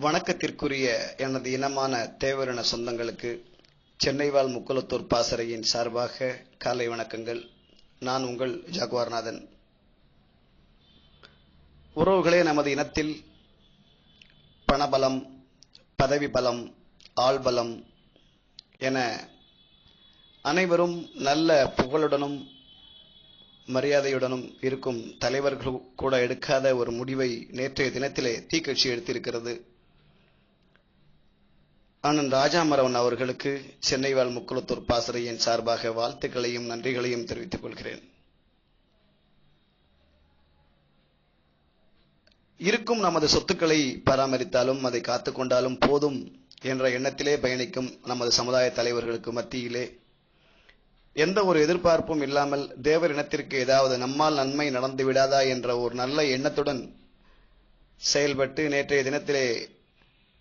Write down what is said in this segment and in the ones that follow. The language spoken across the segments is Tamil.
வணக்கத்திற்குரிய எனது இனமான தேவரின சொந்தங்களுக்கு சென்னை வாழ் முக்குலத்தூர் பாசறையின் சார்பாக காலை வணக்கங்கள். நான் உங்கள் ஜாகுவார்நாதன். உறவுகளே நமது இனத்தில் பணபலம் பதவி பலம் ஆள்பலம் என அனைவரும் நல்ல புகழுடனும் மரியாதையுடனும் இருக்கும் தலைவர்கள் கூட எடுக்காத ஒரு முடிவை நேற்றைய தினத்திலே தீக்கட்சி எடுத்திருக்கிறது. அண்ணன் ராஜாமரவன் அவர்களுக்கு சென்னை வாழ் முக்குளத்தூர் பாசறையின் சார்பாக வாழ்த்துக்களையும் நன்றிகளையும் தெரிவித்துக் கொள்கிறேன். இருக்கும் நமது சொத்துக்களை பராமரித்தாலும் அதை காத்துக்கொண்டாலும் போதும் என்ற எண்ணத்திலே பயணிக்கும் நமது சமுதாய தலைவர்களுக்கு மத்தியிலே எந்த ஒரு எதிர்பார்ப்பும் இல்லாமல் தேவர் இனத்திற்கு ஏதாவது நம்மால் நன்மை நடந்து விடாதா என்ற ஒரு நல்ல எண்ணத்துடன் செயல்பட்டு நேற்றைய தினத்திலே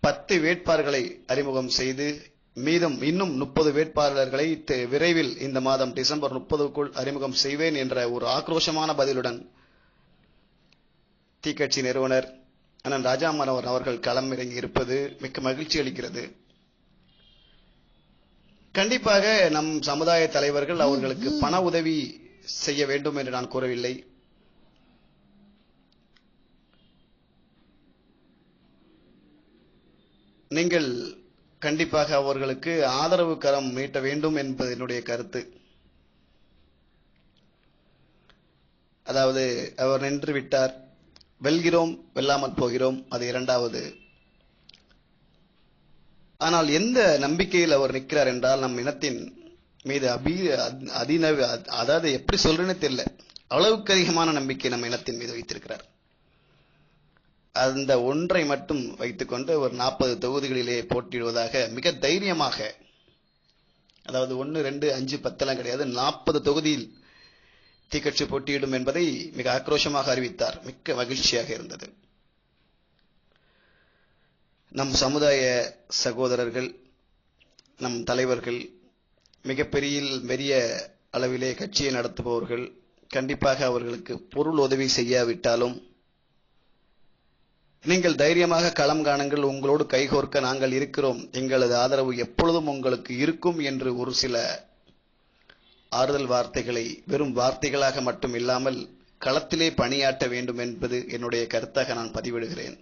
பத்து வேட்பாளர்களை அறிமுகம் செய்து மீதம் இன்னும் முப்பது வேட்பாளர்களை விரைவில் இந்த மாதம் டிசம்பர் முப்பதுக்குள் அறிமுகம் செய்வேன் என்ற ஒரு ஆக்ரோஷமான பதிலுடன் தீக்கட்சி நிறுவனர் அண்ணன் ராஜாமனவர் அவர்கள் களம் இறங்கி இருப்பது மிக்க மகிழ்ச்சி அளிக்கிறது. கண்டிப்பாக நம் சமுதாய தலைவர்கள் அவர்களுக்கு பண உதவி செய்ய வேண்டும் என்று நான் கூறவில்லை. நீங்கள் கண்டிப்பாக அவர்களுக்கு ஆதரவு கரம் மீட்ட வேண்டும் என்பது என்னுடைய கருத்து. அதாவது அவர் நின்று விட்டார். வெல்கிறோம் வெல்லாமல் போகிறோம் அது இரண்டாவது. ஆனால் எந்த நம்பிக்கையில் அவர் நிற்கிறார் என்றால் நம் இனத்தின் மீது அபி அதிநவ அதாவது எப்படி சொல்றேன்னு தெரியல. அளவுக்கு அதிகமான நம்பிக்கை நம் இனத்தின் மீது வைத்திருக்கிறார். அந்த ஒன்றை மட்டும் வைத்துக்கொண்டு ஒரு நாற்பது தொகுதிகளிலே போட்டியிடுவதாக மிக தைரியமாக அதாவது ஒன்று ரெண்டு அஞ்சு பத்தெல்லாம் கிடையாது நாற்பது தொகுதியில் தீக்கட்சி போட்டியிடும் என்பதை மிக ஆக்ரோஷமாக அறிவித்தார். மிக்க மகிழ்ச்சியாக இருந்தது. நம் சமுதாய சகோதரர்கள் நம் தலைவர்கள் மிகப்பெரிய பெரிய அளவிலே கட்சியை நடத்துபவர்கள் கண்டிப்பாக அவர்களுக்கு பொருள் உதவி செய்யாவிட்டாலும் நீங்கள் தைரியமாக களம் காணுங்கள் உங்களோடு கைகோர்க்க நாங்கள் இருக்கிறோம். எங்களது ஆதரவு எப்பொழுதும் உங்களுக்கு இருக்கும் என்று ஒரு சில ஆறுதல் வார்த்தைகளை வெறும் வார்த்தைகளாக மட்டும் இல்லாமல் களத்திலே பணியாற்ற வேண்டும் என்பது என்னுடைய கருத்தாக நான் பதிவிடுகிறேன்.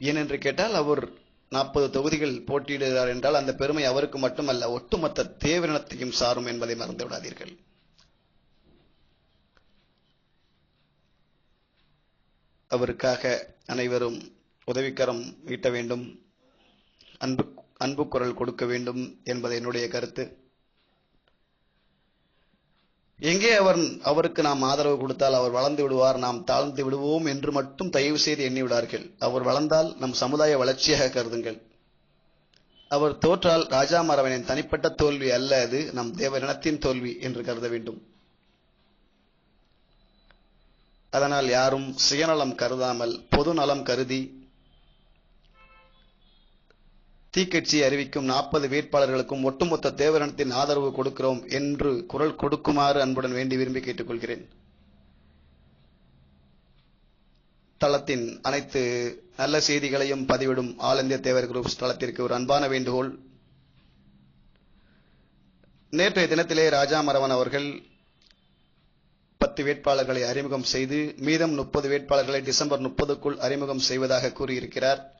ஏனென்று கேட்டால் அவர் நாற்பது தொகுதிகள் போட்டியிடுகிறார் என்றால் அந்த பெருமை அவருக்கு மட்டுமல்ல ஒட்டுமொத்த தேவரினத்தையும் சாரும் என்பதை மறந்துவிடாதீர்கள். அவருக்காக அனைவரும் உதவிக்கரம் ஈட்ட வேண்டும் அன்பு அன்பு குரல் கொடுக்க வேண்டும் என்பது என்னுடைய கருத்து. எங்கே அவர் அவருக்கு நாம் ஆதரவு கொடுத்தால் அவர் வளர்ந்து விடுவார் நாம் தாழ்ந்து விடுவோம் என்று மட்டும் தயவு செய்து எண்ணி விடார்கள் அவர் வளர்ந்தால் நம் சமுதாய வளர்ச்சியாக கருதுங்கள். அவர் தோற்றால் ராஜா மரவனின் தனிப்பட்ட தோல்வி அல்ல அது நம் தேவரினத்தின் தோல்வி என்று கருத வேண்டும். அதனால் யாரும் சுயநலம் கருதாமல் பொது நலம் கருதி தீக்கட்சி அறிவிக்கும் நாற்பது வேட்பாளர்களுக்கும் ஒட்டுமொத்த தேவரணத்தின் ஆதரவு கொடுக்கிறோம் என்று குரல் கொடுக்குமாறு அன்புடன் வேண்டி விரும்பி கேட்டுக்கொள்கிறேன். தளத்தின் அனைத்து நல்ல செய்திகளையும் பதிவிடும் ஆல் இந்திய தேவர் குரூப்ஸ் தளத்திற்கு ஒரு அன்பான வேண்டுகோள். நேற்றைய தினத்திலே ராஜா மரவன் அவர்கள் பத்து வேட்பாளர்களை அறிமுகம் செய்து மீதம் முப்பது வேட்பாளர்களை டிசம்பர் முப்பதுக்குள் அறிமுகம் செய்வதாக கூறியிருக்கிறார்.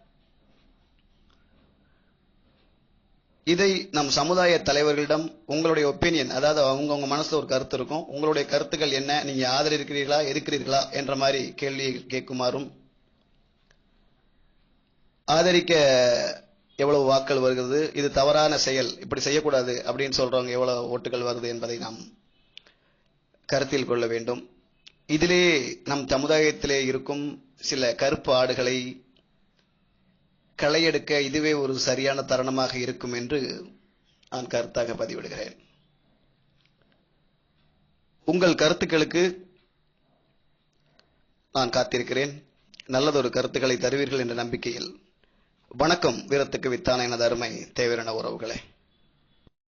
இதை நம் சமுதாய தலைவர்களிடம் உங்களுடைய ஒப்பீனியன் அதாவது அவங்கவுங்க மனசுல ஒரு கருத்து இருக்கும். உங்களுடைய கருத்துக்கள் என்ன? நீங்க ஆதரிக்கிறீர்களா? எதிர்க்கிறீர்களா? என்ற மாதிரி கேள்வியை கேட்குமாறும். ஆதரிக்க எவ்வளவு வாக்கள் வருகிறது? இது தவறான செயல். இப்படி செய்யக்கூடாது அப்படின்னு சொல்றவங்க எவ்வளவு ஓட்டுகள் வருது என்பதை நாம் கருத்தில் கொள்ள வேண்டும். இதிலே நம் சமுதாயத்திலே இருக்கும் சில கருப்பு ஆடுகளை களையெடுக்க இதுவே ஒரு சரியான தருணமாக இருக்கும் என்று நான் கருத்தாக பதிவிடுகிறேன். உங்கள் கருத்துக்களுக்கு நான் காத்திருக்கிறேன். நல்லதொரு கருத்துக்களை தருவீர்கள் என்ற நம்பிக்கையில். வணக்கம் வீரத்துக்கு வித்தான எனது அருமை தேவையான உறவுகளே.